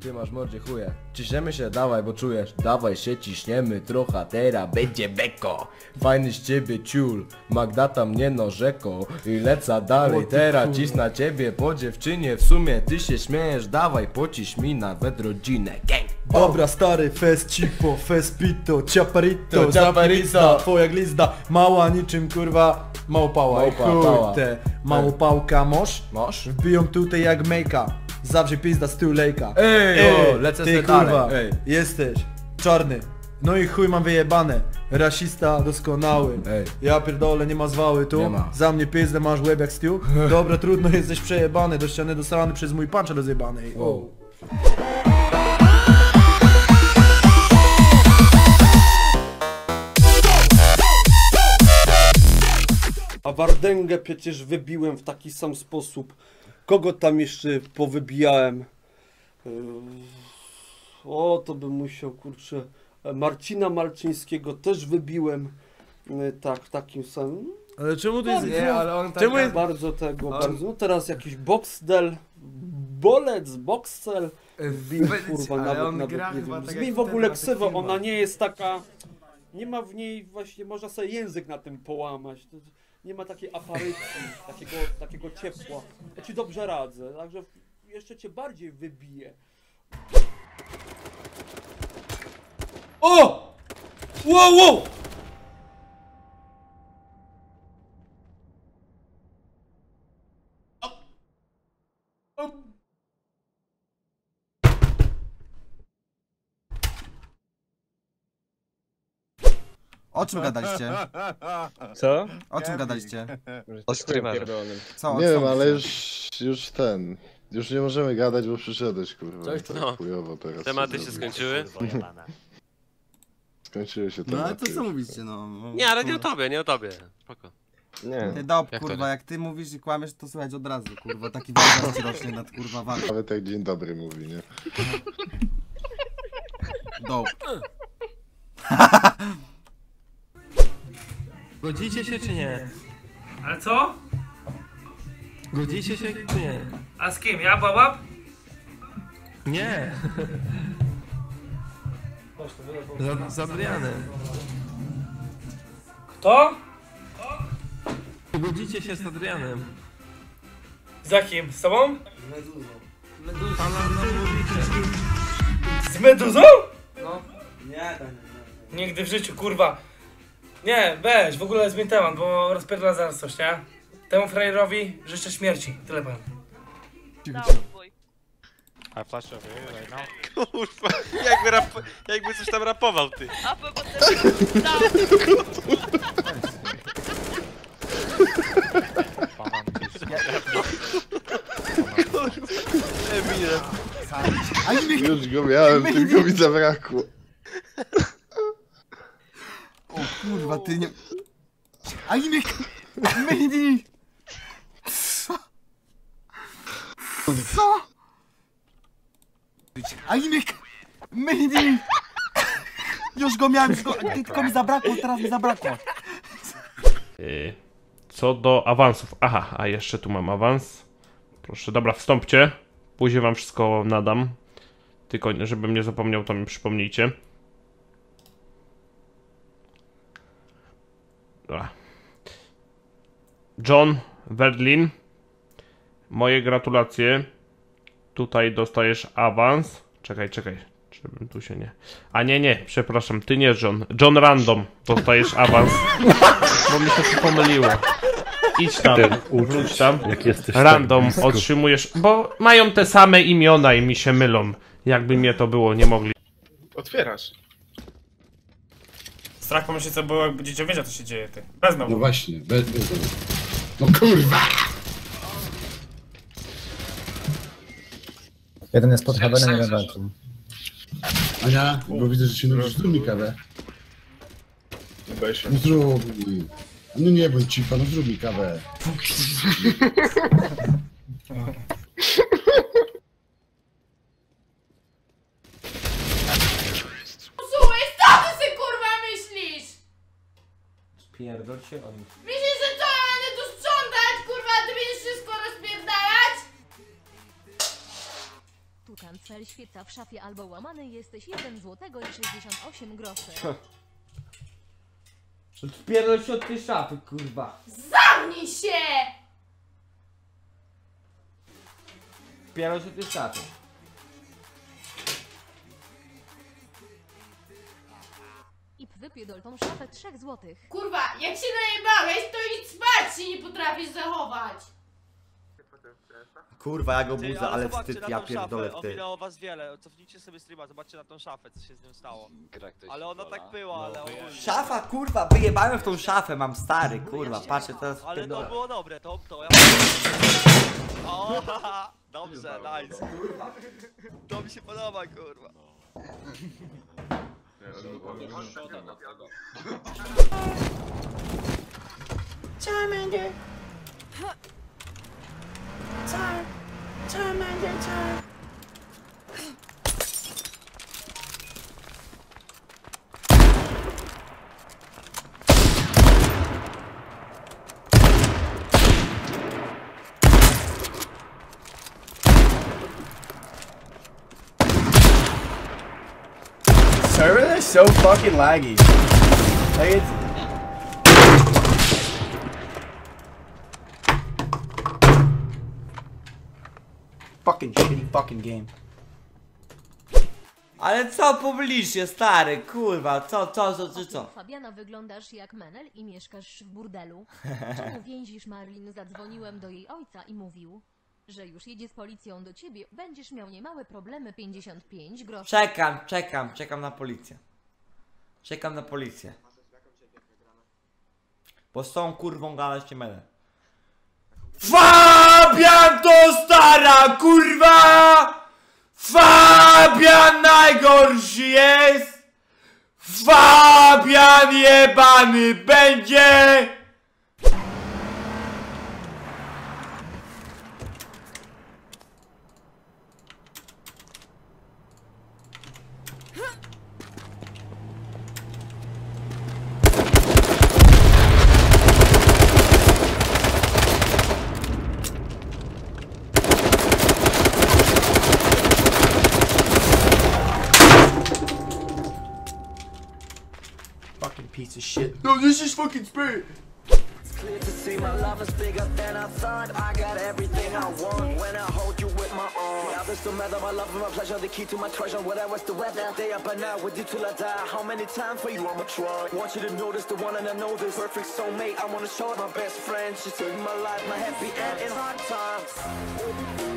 Ty masz mordzie chuje. Ciśniemy się, dawaj, bo czujesz. Dawaj się, ciśniemy trochę, teraz będzie beko. Fajny z ciebie ciul, Magdata mnie no rzeką. I leca dalej, teraz cisna ciebie po dziewczynie. W sumie ty się śmiejesz, dawaj, pociś mi nawet rodzinę. Gang! Dobra stary, fest cipo, fest pito, ciaparito, To ciaparito. twoja glizda, mała niczym kurwa małpała Małpa, chuj pała. te, małpałka mosz, Masz? wbiją tutaj jak mejka, zawsze pizda z tyłu lejka. Ej, o, lecę ty se kurwa, ej. jesteś czarny, no i chuj mam wyjebane, rasista doskonały, Ej. ja pierdolę nie ma zwały tu, Nie ma. za mnie pizdę masz łeb jak stół, dobra trudno jesteś przejebany, do ściany dostany przez mój punch rozjebany. Ej. Wow. A Wardęgę przecież wybiłem w taki sam sposób. Kogo tam jeszcze powybijałem? Yy, O, to bym musiał, kurczę. Marcina Malczyńskiego też wybiłem. Yy, Tak, w takim samym. Ale czemu to jest... Nie, ale on tak... Czemu jest- Bardzo tego, On- bardzo. No teraz jakiś Boxdel, Bolec, Boxcel. Wbił, kurwa, ale nawet, on nawet gra nie chyba wiem. tak w ogóle ksywę, ona nie jest taka... Nie ma w niej właśnie, można sobie język na tym połamać. Nie ma takiej aparycji, takiego, takiego ciepła. Ja ci dobrze radzę, także jeszcze cię bardziej wybiję. O! Wow, wow! O czym gadaliście? Co? O czym gadaliście? O streamerze. Co? Nie wiem, ale już, już ten. Już nie możemy gadać, bo przyszedłeś, kurwa. Coś tak no. chujowo teraz. Tematy się skończyły? Skończyły się No ale tematy. to co mówicie, no? no Nie, ale nie o tobie, nie o tobie. Spoko. Nie. Ty dob, Jak kurwa, jak ty mówisz i kłamiesz, to słuchać od razu, kurwa, taki wyraz rośnie nad kurwa walką. Nawet jak dzień dobry mówi, nie? Dob. Godzicie się czy nie? Ale co? Godzicie się czy nie? A z kim? Ja, Babab? Nie. Z, z Adrianem. Kto? Godzicie się z Adrianem. Za kim? Z tobą? Pana mówicie. Z Meduzą? No. Nie, nie, Nigdy w życiu, kurwa. Nie, weź, w ogóle zmień temat, bo rozpierdala zaraz coś, nie? Temu frajerowi życzę śmierci, tyle powiem. Kurwa, jakby, rap, jakby coś tam rapował, ty. Eminem. Już go miałem, tylko mi zabrakło. O kurwa, ty nie... Anime... Mini! Co? Co? Anime... Mini! Już go miałem, go... ty- tylko mi zabrakło, teraz mi zabrakło. Y, Co do awansów. Aha, a jeszcze tu mam awans. Proszę, dobra, wstąpcie. Później wam wszystko nadam. Tylko, żebym nie zapomniał, to mi przypomnijcie. John Verdlin. Moje gratulacje. Tutaj dostajesz awans. Czekaj, czekaj. Żebym tu się nie. A nie, nie, przepraszam, ty nie John. John Random. Dostajesz awans. Bo mi się tu pomyliło. Idź tam, wróć tam. Random otrzymujesz. Bo mają te same imiona i mi się mylą. Jakby mnie to było, nie mogli. Otwierasz. Strach pomyśleć co było, jak będziecie wiedział co się dzieje, ty. Bez No właśnie, bez, bez No kurwa! Jeden jest pod heavenem, jeden walczył. Ania, bo widzę, że się nudzisz, zrób mi kawę. No zrób mi. No nie bądź cicho, no zrób mi kawę. Słuchaj, co ty sobie kurwa myślisz? Pierdol się on. Myślisz, że co, ja będę tu sprzątać, kurwa, a ty będziesz wszystko rozpierdalać? Cancel świeca w szafie albo łamany jesteś 1 złotego i 68 groszy. Odpierdol się od tej szafy, kurwa. Zamknij się! Odpierdol się od tej szafy. Szafę 3 złotych. Kurwa, jak się najebałeś, to idź spać się nie potrafisz zachować. Kurwa, ja go Ty, budzę, ale zobaczcie wstyd, na ja tą pierdolę szafę, w On ty. wideo o was wiele, cofnijcie sobie streama, zobaczcie na tą szafę, co się z nią stało. Ale ona tak była, ale ogólnie. Szafa, kurwa, wyjebałem w tą szafę, mam stary, kurwa, patrzę teraz Ale to pierdolę. było dobre, to, to ja... O, haha, dobrze, nice. To mi się podoba, kurwa. Charmander. Char. Charmander, char. Server is so fucking laggy. Like it's Fucking shitty fucking game. Ale co publicznie, stary, kurwa, co, co, co, co, co? Fabiana wyglądasz jak Menel i mieszkasz w burdelu. Czemu więzisz Marlin? Zadzwoniłem do jej ojca i mówił, że już jedzie z policją do ciebie, będziesz miał niemałe problemy 55 groszy. Czekam, czekam, czekam na policję. Czekam na policję. Bo z tą kurwą gadać nie będę. Fabian to stara kurwa! Fabian najgorszy jest! Fabian jebany będzie! Piece of shit. No, this is fucking spirit. clear to see my love is bigger than I thought. I got everything I want when I hold you with my arms. Now this don't matter, my love and my pleasure, the key to my treasure. Whatever's the weather, day up and out with you till I die. How many times for you I'ma try? Want you to notice the one and I know this perfect soulmate. I wanna show it my best friend. She saved my life, my happy end in hard times.